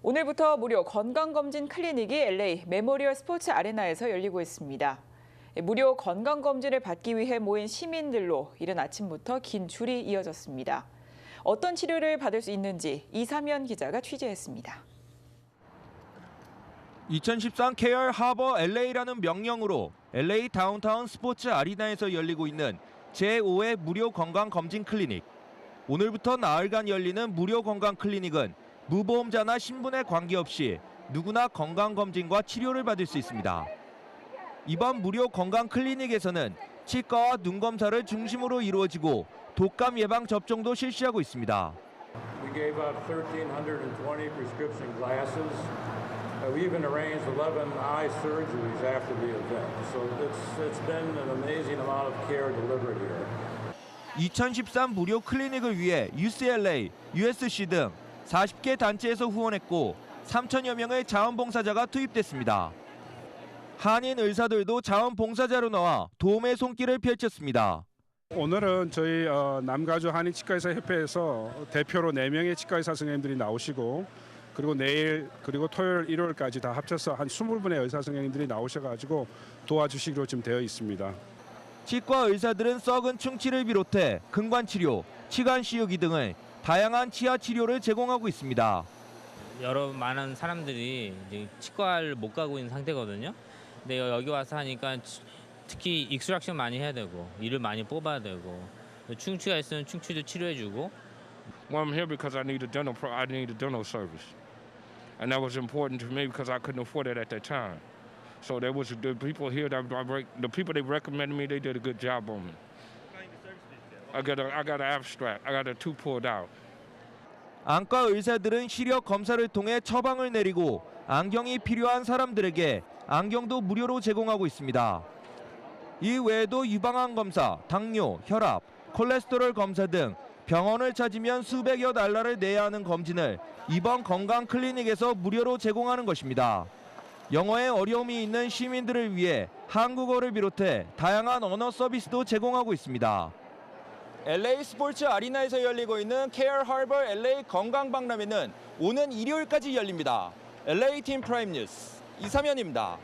오늘부터 무료 건강검진 클리닉이 LA 메모리얼 스포츠 아레나에서 열리고 있습니다. 무료 건강검진을 받기 위해 모인 시민들로 이른 아침부터 긴 줄이 이어졌습니다. 어떤 치료를 받을 수 있는지 이사면 기자가 취재했습니다. 2013 KR 하버 LA라는 명령으로 LA 다운타운 스포츠 아리나에서 열리고 있는 제5회 무료 건강 검진 클리닉. 오늘부터 나흘간 열리는 무료 건강 클리닉은 무보험자나 신분에 관계없이 누구나 건강 검진과 치료를 받을 수 있습니다. 이번 무료 건강 클리닉에서는 치과와 눈 검사를 중심으로 이루어지고 독감 예방 접종도 실시하고 있습니다. We gave out 1,320 prescription glasses. Uh, We even arranged 11 eye surgeries after the event. So it's, it's been an amazing amount of care delivered here. 2013 무료 클리닉을 위해 UCLA, USC 등 40개 단체에서 후원했고 3천여 명의 자원봉사자가 투입됐습니다. 한인 의사들도 자원봉사자로 나와 도움의 손길을 펼쳤습니다. 오늘은 저희 어, 남가주 한인치과의사 협회에서 대표로 4명의 치과의사 선생님들이 나오시고 그리고 내일 그리고 토요일 일요일까지 다 합쳐서 한 20분의 의사 선생님들이 나오셔가지고 도와주시기로 지금 되어 있습니다. 치과 의사들은 썩은 충치를 비롯해 근관 치료, 치관 씌우기 등을 다양한 치아 치료를 제공하고 있습니다. 여러 많은 사람들이 이제 치과를 못 가고 있는 상태거든요. 근데 여기 와서 하니까 치- 특히 익스트랙션 많이 해야 되고 이를 많이 뽑아야 되고 충치가 있으면 충치도 치료해주고 Well, I'm here because I need a dental pro- I need a dental service, and that was important to me because I couldn't afford it at that time. So there was the people here that I the people they recommended me. They did a good job on me. I got a I got an abstract. I got a tooth pulled out. 안과 의사들은 시력 검사를 통해 처방을 내리고 안경이 필요한 사람들에게 안경도 무료로 제공하고 있습니다. 이 외에도 유방암 검사, 당뇨, 혈압, 콜레스테롤 검사 등 병원을 찾으면 수백여 달러를 내야 하는 검진을 이번 건강 클리닉에서 무료로 제공하는 것입니다. 영어에 어려움이 있는 시민들을 위해 한국어를 비롯해 다양한 언어 서비스도 제공하고 있습니다. LA 스포츠 아리나에서 열리고 있는 케어 하버 LA 건강 박람회는 오는 일요일까지 열립니다. LA 팀 프라임 뉴스 이사면입니다.